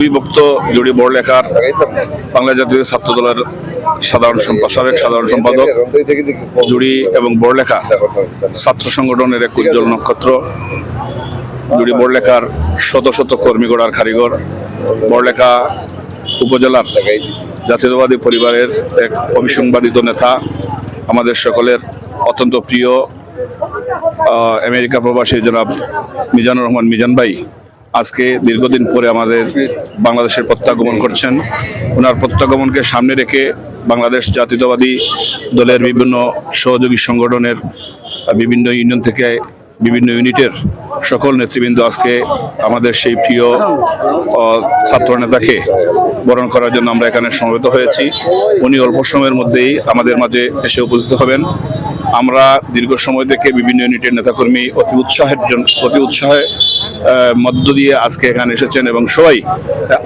বিভক্ত জুড়ি বড়লেখার বাংলা জাতীয় ছাত্র দলের সাধারণ সাবেক সাধারণ সম্পাদক, জুড়ি এবং বড়লেখা ছাত্র সংগঠনের এক উজ্জ্বল নক্ষত্র, জুড়ি বড়লেখার শত শত কর্মী গড়ার কারিগর বড়লেখা উপজেলার জাতীয়তাবাদী পরিবারের এক অবিসংবাদিত নেতা, আমাদের সকলের অত্যন্ত প্রিয় আমেরিকা প্রবাসী জনাব মিজানুর রহমান মিজান ভাই। আজকে দীর্ঘদিন পরে আমাদের বাংলাদেশের প্রত্যাগমন করছেন। ওনার প্রত্যাগমনকে সামনে রেখে বাংলাদেশ জাতীয়তাবাদী দলের বিভিন্ন সহযোগী সংগঠনের বিভিন্ন ইউনিয়ন থেকে বিভিন্ন ইউনিটের সকল নেতৃবৃন্দ আজকে আমাদের সেই প্রিয় ছাত্র নেতাকে বরণ করার জন্য আমরা এখানে সমবেত হয়েছি। উনি অল্প সময়ের মধ্যেই আমাদের মাঝে এসে উপস্থিত হবেন। আমরা দীর্ঘ সময় থেকে বিভিন্ন ইউনিটের নেতাকর্মী অতি উৎসাহের জন্য অতি উৎসাহে মধ্য দিয়ে আজকে এখানে এসেছেন এবং সবাই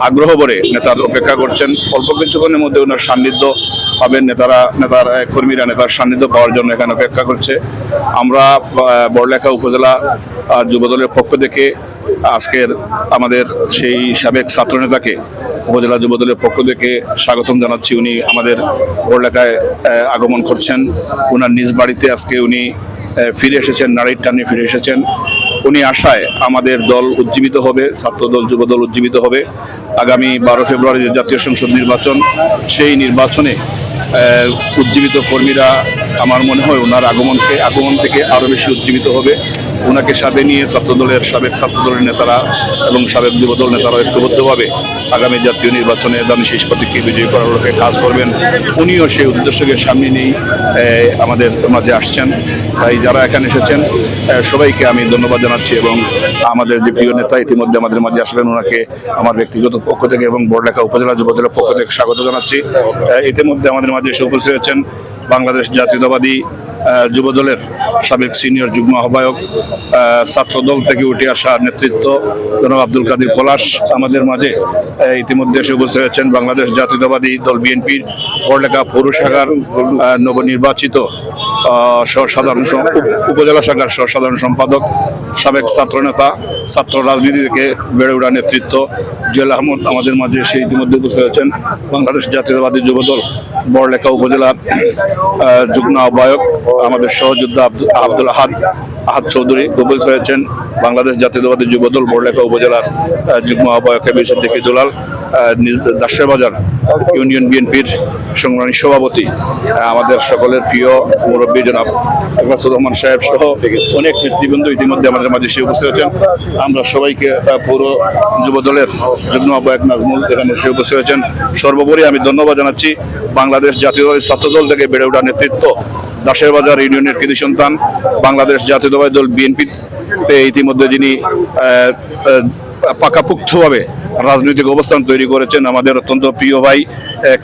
আগ্রহ ভরে নেতার অপেক্ষা করছেন। অল্প কিছুক্ষণের মধ্যে ওনার সান্নিধ্য পাবেন নেতারা নেতার কর্মীরা নেতার সান্নিধ্য পাওয়ার জন্য এখানে অপেক্ষা করছে। আমরা বড়লেখা উপজেলা আহ, যুবদলের পক্ষ থেকে আজকের আমাদের সেই সাবেক ছাত্র নেতাকে উপজেলা যুবদলের পক্ষ থেকে স্বাগতম জানাচ্ছি। উনি আমাদের আহ, আগমন করছেন। ওনার নিজ বাড়িতে আজকে উনি ফিরে এসেছেন নারীর টানে ফিরে এসেছেন। উনি আশায় আমাদের দল উজ্জীবিত হবে ছাত্রদল যুবদল উজ্জীবিত হবে। আগামী বারো ফেব্রুয়ারি জাতীয় সংসদ নির্বাচন সেই নির্বাচনে উজ্জীবিত কর্মীরা আমার মনে হয় ওনার আগমনকে আগমন থেকে আরও বেশি উজ্জীবিত হবে। ওনাকে সাথে নিয়ে ছাত্রদলের সাবেক ছাত্রদলের নেতারা এবং সাবেক যুবদল নেতারা ঐক্যবদ্ধভাবে আগামী জাতীয় নির্বাচনে দামি শেষ প্রতীককে বিজয়ী করার লক্ষ্যে কাজ করবেন। উনিও সেই উদ্দেশ্যকে সামনে আহ, আমাদের মাঝে আসছেন। তাই যারা এখানে এসেছেন সবাইকে আমি ধন্যবাদ জানাচ্ছি এবং আমাদের যে প্রিয় নেতা ইতিমধ্যে আমাদের মাঝে আসবেন ওনাকে আমার ব্যক্তিগত পক্ষ থেকে এবং বড়লেখা উপজেলা যুবদলের পক্ষ থেকে স্বাগত জানাচ্ছি। ইতিমধ্যে আমাদের মাঝে এসে উপস্থিত হয়েছেন বাংলাদেশ জাতীয়তাবাদী যুবদলের সাবেক সিনিয়র যুগ্ম আহ্বায়ক আহ, ছাত্রদল থেকে উঠে আসা নেতৃত্ব জনাব আব্দুল কাদির পলাশ আমাদের মাঝে ইতিমধ্যে এসে উপস্থিত হয়েছেন বাংলাদেশ জাতীয়তাবাদী দল বিএনপির পড়লেখা পৌর শাখার নবনির্বাচিত আহ, সহ-সাধারণ উপজেলা শাখার সহ-সাধারণ সম্পাদক সাবেক ছাত্র নেতা ছাত্র রাজনীতি থেকে বেড়ে ওঠা নেতৃত্ব জুয়েল আহমদ আমাদের মাঝে সে ইতিমধ্যে উপস্থিত হয়েছেন। বাংলাদেশ জাতীয়তাবাদী যুবদল, বড়লেখা উপজেলা যুগ্ম আহ্বায়ক, আমাদের সহযোদ্ধা আব্দুল আহাদ আহাদ চৌধুরী উপস্থিত হয়েছেন বাংলাদেশ জাতীয়তাবাদী যুবদল বড়লেখা উপজেলার যুগ্ম আহ্বায়ক এবিসি সিদ্দিকী দুলাল দাসের বাজার ইউনিয়ন বিএনপির সংগ্রামী সভাপতি আমাদের সকলের প্রিয় মুরব্বী জনাব আকরাসুর রহমান সাহেব সহ অনেক নেতৃবৃন্দ ইতিমধ্যে আমাদের মাঝে এসে উপস্থিত হয়েছেন। আমরা সবাইকে পৌর যুব দলের যুগ্ম আহ্বায়ক নাজমুল এখানে এসে উপস্থিত হয়েছেন। সর্বোপরি আমি ধন্যবাদ জানাচ্ছি বাংলাদেশ জাতীয়তাবাদী ছাত্রদল থেকে বেড়ে ওঠা নেতৃত্ব দাসের বাজার ইউনিয়নের কৃতি সন্তান, বাংলাদেশ জাতীয়তাবাদী দল বিএনপিতে ইতিমধ্যে যিনি পাকাপুক্তভাবে রাজনৈতিক অবস্থান তৈরি করেছেন আমাদের অত্যন্ত প্রিয় ভাই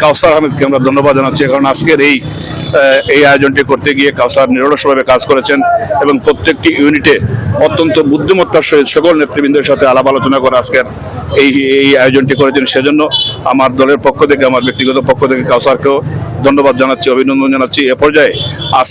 কাউসার আহমেদকে আমরা ধন্যবাদ জানাচ্ছি। কারণ আজকের এই এই আয়োজনটি করতে গিয়ে কাউসার নিরলসভাবে কাজ করেছেন এবং প্রত্যেকটি ইউনিটে অত্যন্ত বুদ্ধিমত্তার সহিত সকল নেতৃবৃন্দের সাথে আলাপ আলোচনা করে আজকের এই এই আয়োজনটি করেছেন সেজন্য আমার দলের পক্ষ থেকে, আমার ব্যক্তিগত পক্ষ থেকে কাউসারকেও ধন্যবাদ জানাচ্ছি, অভিনন্দন জানাচ্ছি। এ পর্যায়ে আজ